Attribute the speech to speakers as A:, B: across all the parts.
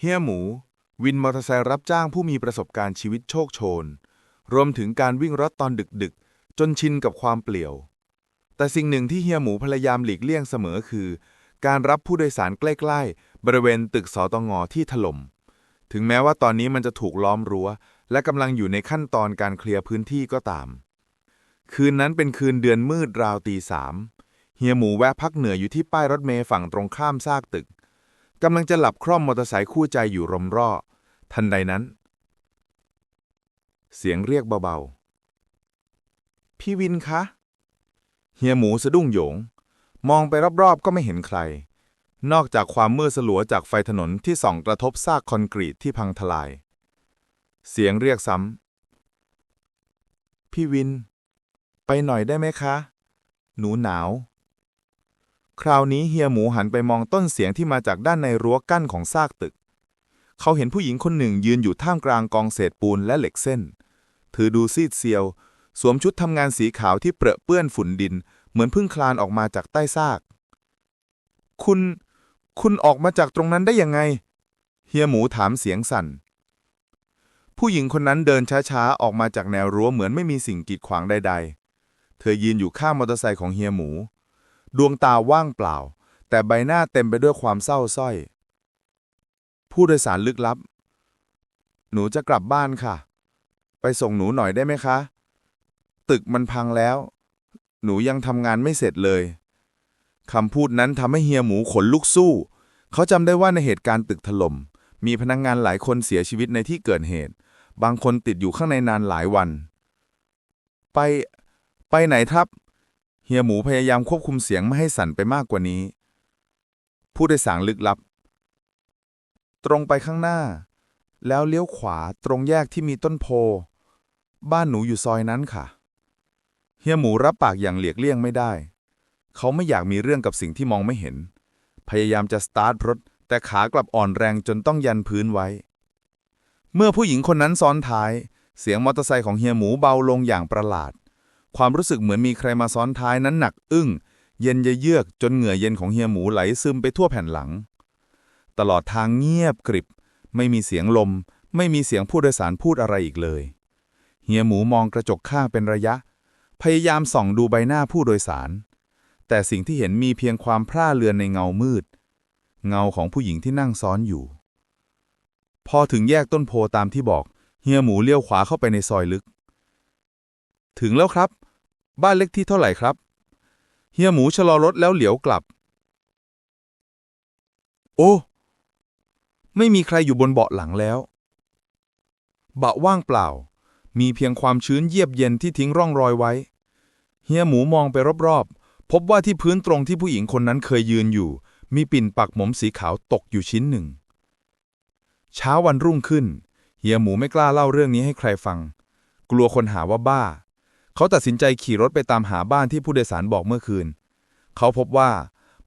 A: เฮียหมู วินมอเตอร์ไซค์รับจ้างผู้มีประสบการณ์ชีวิตโชคโชน รวมถึงการวิ่งรถตอนดึกๆ จนชินกับความเปลี่ยว แต่สิ่งหนึ่งที่เฮียหมูพยายามหลีกเลี่ยงเสมอคือ การรับผู้โดยสารใกล้ๆ บริเวณตึกสตงที่ถล่ม ถึงแม้ว่าตอนนี้มันจะถูกล้อมรั้ว และกำลังอยู่ในขั้นตอนการเคลียร์พื้นที่ก็ตาม คืนนั้นเป็นคืนเดือนมืดราวตีสามเฮียหมูแวะพักเหนื่อยอยู่ที่ป้ายรถเมล์ฝั่งตรงข้ามซากตึก กำลังจะหลับคร่อมมอเตอร์ไซค์คู่ใจอยู่รมร่อ ทันใดนั้น เสียงเรียกเบาๆ พี่วินคะ เฮียหมูสะดุ้งโยง มองไปรอบๆก็ไม่เห็นใคร นอกจากความมืดสลัวจากไฟถนนที่ส่องกระทบซากคอนกรีตที่พังทลาย เสียงเรียกซ้ำ พี่วิน ไปหน่อยได้ไหมคะ หนูหนาว คราวนี้เฮียหมูหันไปมองต้นเสียงที่มาจากด้านในรั้วกั้นของซากตึก เขาเห็นผู้หญิงคนหนึ่งยืนอยู่ท่ามกลางกองเศษปูนและเหล็กเส้น เธอดูซีดเซียว สวมชุดทำงานสีขาวที่เปรอะเปื้อนฝุ่นดิน เหมือนเพิ่งคลานออกมาจากใต้ซาก คุณ คุณออกมาจากตรงนั้นได้ยังไง เฮียหมูถามเสียงสั่น ผู้หญิงคนนั้นเดินช้าๆ ออกมาจากแนวรั้วเหมือนไม่มีสิ่งกีดขวางใด ๆ เธอยืนอยู่ข้างมอเตอร์ไซค์ของเฮียหมู ดวงตาว่างเปล่า แต่ใบหน้าเต็มไปด้วยความเศร้าสร้อย ผู้โดยสารลึกลับ หนูจะกลับบ้านค่ะ ไปส่งหนูหน่อยได้ไหมคะ ตึกมันพังแล้ว หนูยังทำงานไม่เสร็จเลยคำพูดนั้นทำให้เฮียหมูขนลุกสู้ เขาจำได้ว่าในเหตุการณ์ตึกถล่มมีพนักงงานหลายคนเสียชีวิตในที่เกิดเหตุ บางคนติดอยู่ข้างในนานหลายวัน ไป ไปไหนครับ เฮียหมูพยายามควบคุมเสียงไม่ให้สั่นไปมากกว่านี้ ผู้โดยสารลึกลับ ตรงไปข้างหน้า แล้วเลี้ยวขวาตรงแยกที่มีต้นโพ บ้านหนูอยู่ซอยนั้นค่ะ เฮียหมูรับปากอย่างเหลียกเลี่ยงไม่ได้ เขาไม่อยากมีเรื่องกับสิ่งที่มองไม่เห็น พยายามจะสตาร์ทรถ แต่ขากลับอ่อนแรงจนต้องยันพื้นไว้ เมื่อผู้หญิงคนนั้นซ้อนท้าย เสียงมอเตอร์ไซค์ของเฮียหมูเบาลงอย่างประหลาด ความรู้สึกเหมือนมีใครมาซ้อนท้ายนั้นหนักอึ้ง เย็นเยือกจนเหงื่อเย็นของเฮียหมูไหลซึมไปทั่วแผ่นหลัง ตลอดทางเงียบกริบ ไม่มีเสียงลม ไม่มีเสียงผู้โดยสารพูดอะไรอีกเลย เฮียหมูมองกระจกข้างเป็นระยะ พยายามส่องดูใบหน้าผู้โดยสาร แต่สิ่งที่เห็นมีเพียงความพร่าเลือนในเงามืด เงาของผู้หญิงที่นั่งซ้อนอยู่ พอถึงแยกต้นโพตามที่บอก เฮียหมูเลี้ยวขวาเข้าไปในซอยลึกถึงแล้วครับ บ้านเล็กที่เท่าไหร่ครับ เฮียหมูชะลอรถแล้วเหลียวกลับ โอ้ ไม่มีใครอยู่บนเบาะหลังแล้วเบาะว่างเปล่า มีเพียงความชื้นเยียบเย็นที่ทิ้งร่องรอยไว้ เฮียหมูมองไปรอบๆ พบว่าที่พื้นตรงที่ผู้หญิงคนนั้นเคยยืนอยู่ มีปิ่นปักหมมสีขาวตกอยู่ชิ้นหนึ่ง เช้าวันรุ่งขึ้น เฮียหมูไม่กล้าเล่าเรื่องนี้ให้ใครฟัง กลัวคนหาว่าบ้า เขาตัดสินใจขี่รถไปตามหาบ้านที่ผู้โดยสารบอกเมื่อคืน เขาพบว่า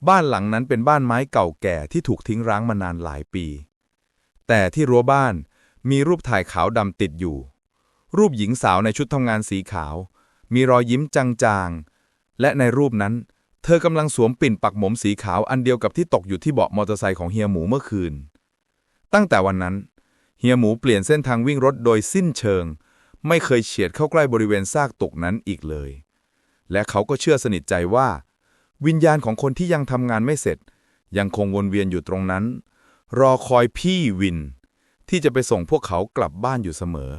A: บ้านหลังนั้นเป็นบ้านไม้เก่าแก่ที่ถูกทิ้งร้างมานานหลายปี แต่ที่รั้วบ้านมีรูปถ่ายขาวดำติดอยู่ รูปหญิงสาวในชุดทำงานสีขาว มีรอยยิ้มจางๆ และในรูปนั้น เธอกำลังสวมปิ่นปักหมมสีขาวอันเดียวกับที่ตกอยู่ที่เบาะมอเตอร์ไซค์ของเฮียหมูเมื่อคืน ตั้งแต่วันนั้น เฮียหมูเปลี่ยนเส้นทางวิ่งรถโดยสิ้นเชิง ไม่เคยเฉียดเข้าใกล้บริเวณซากตกนั้นอีกเลย และเขาก็เชื่อสนิทใจว่า วิญญาณของคนที่ยังทำงานไม่เสร็จ ยังคงวนเวียนอยู่ตรงนั้น รอคอยพี่วิน ที่จะไปส่งพวกเขากลับบ้านอยู่เสมอ